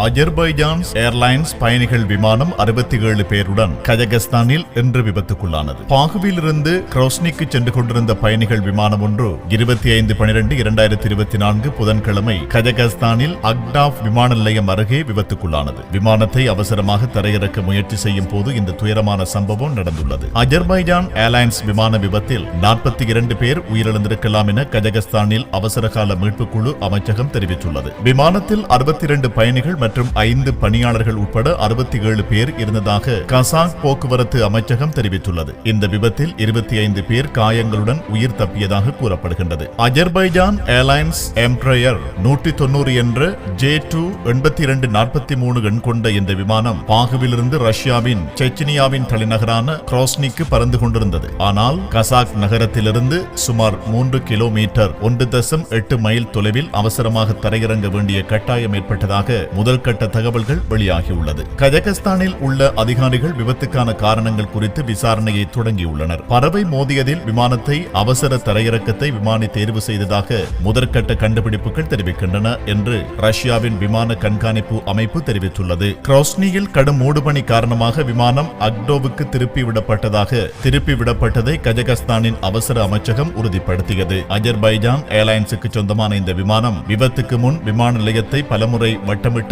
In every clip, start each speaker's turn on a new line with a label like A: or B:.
A: Azerbaijan airlines பயணிகள் விமானம் அறுபத்தி ஏழு பேருடன் கஜகஸ்தானில் இன்று விபத்துக்குள்ளானது. பாகுவிலிருந்து கிரோஸ்னிக்கு சென்று கொண்டிருந்த பயணிகள் விமானம் ஒன்று இருபத்தி ஐந்து பனிரெண்டு இரண்டாயிரத்தி இருபத்தி நான்கு புதன்கிழமை கஜகஸ்தானில் அக்டாஃப் விமான நிலையம் அருகே விபத்துக்குள்ளானது. விமானத்தை அவசரமாக தரையிறக்க முயற்சி செய்யும் போது இந்த துயரமான சம்பவம் நடந்துள்ளது. அஜர்பைஜான் ஏர்லைன்ஸ் விமான விபத்தில் நாற்பத்தி இரண்டு பேர் உயிரிழந்திருக்கலாம் என கஜகஸ்தானில் அவசரகால மீட்புக் குழு அமைச்சகம் தெரிவித்துள்ளது. விமானத்தில் அறுபத்தி இரண்டு பயணிகள் மற்றும் ஐந்து பணியாளர்கள் உட்பட அறுபத்தி ஏழு பேர் இருந்ததாக கசாக் போக்குவரத்து அமைச்சகம் தெரிவித்துள்ளது. இந்த விபத்தில் இருபத்தி ஐந்து பேர் காயங்களுடன் உயிர் தப்பியதாக கூறப்படுகின்றது. அஜர்பைஜான் ஏர்லைன்ஸ் எம்ப்ரயர் நூற்றி தொண்ணூறு என்ற ஜே டூ எண்பத்தி இரண்டு நாற்பத்தி மூணு எண் கொண்ட இந்த விமானம் பாகுவிலிருந்து ரஷ்யாவின் செச்சினியாவின் தலைநகரான கிரோஸ்னிக்கு பறந்து கொண்டிருந்தது. ஆனால் கசாக் நகரத்திலிருந்து சுமார் மூன்று கிலோமீட்டர் ஒன்று தசம் எட்டு மைல் தொலைவில் அவசரமாக தரையிறங்க வேண்டிய கட்டாயம் ஏற்பட்டதாக முதல் கட்ட தகவல்கள் வெளியாகியுள்ளது. கஜகஸ்தானில் உள்ள அதிகாரிகள் விபத்துக்கான காரணங்கள் குறித்து விசாரணையை தொடங்கியுள்ளனர். பறவை மோதியதில் விமானத்தை அவசர தரையிறக்கத்தை விமானி தேர்வு செய்ததாக முதற்கட்ட கண்டுபிடிப்புகள் தெரிவிக்கின்றன என்று ரஷ்யாவின் விமான கண்காணிப்பு அமைப்பு தெரிவித்துள்ளது. கிரோஸ்னியில் கடும் மூடுபணி காரணமாக விமானம் அக்டோவுக்கு திருப்பி விடப்பட்டதாக திருப்பி விடப்பட்டதை கஜகஸ்தானின் அவசர அமைச்சகம் உறுதிப்படுத்தியது. அஜர்பைஜான் ஏர்லைன்ஸுக்கு சொந்தமான இந்த விமானம் விபத்துக்கு முன் விமான நிலையத்தை பலமுறை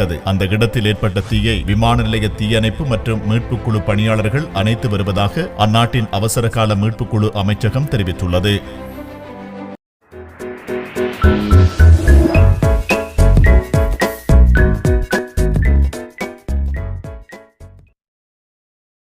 A: வருகிறது அந்த இடத்தில் ஏற்பட்ட தீயை விமான நிலைய தீயணைப்பு மற்றும் மீட்புக் குழு பணியாளர்கள் அணைத்து வருவதாக அந்நாட்டின் அவசர கால மீட்புக் குழு அமைச்சகம் தெரிவித்துள்ளது.